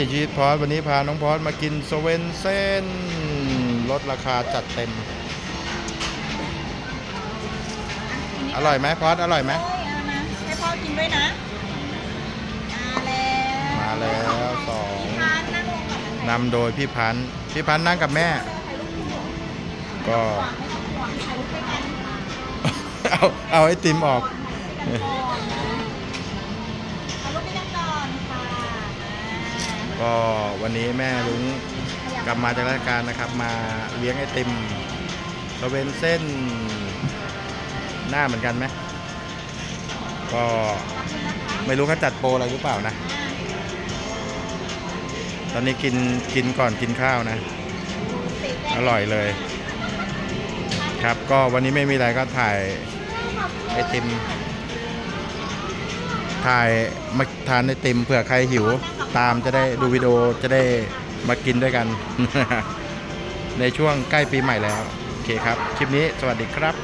ถีชีวิตพอสวันนี้พาน้องพอสมากินสเวนเซ่นลดราคาจัดเต็ม อร่อยไหมพอสอร่อยไหมโอ้ยเอานะให้พ่อกินด้วยนะมาแล้วมาแล้วสองทานนั่งลงก่อนนะนำโดยพี่พันธ์พี่พันธ์นั่งกับแม่ ก็วางไม่ต้องห่วงถ่ายรูปด้วยกันเอาเอาไอติมออก ถ่ายรูปด้วยกันก่อนค่ะ ก็วันนี้แม่ลุงกลับมาจากราชการนะครับ มาเลี้ยงไอติมสเวนเส้นหน้าเหมือนกันไหมก็ไม่รู้เขาจัดโปรอะไรหรือเปล่านะ ตอนนี้กินกินก่อนกินข้าวนะ อร่อยเลย ครับก็วันนี้ไม่มีอะไรก็ถ่ายไอติม ถ่ายมาทานไอติมเผื่อใครหิว ตามจะได้ดูวิดีโอจะได้มากินด้วยกัน ในช่วงใกล้ปีใหม่แล้ว โอเคครับ คลิปนี้สวัสดีครับ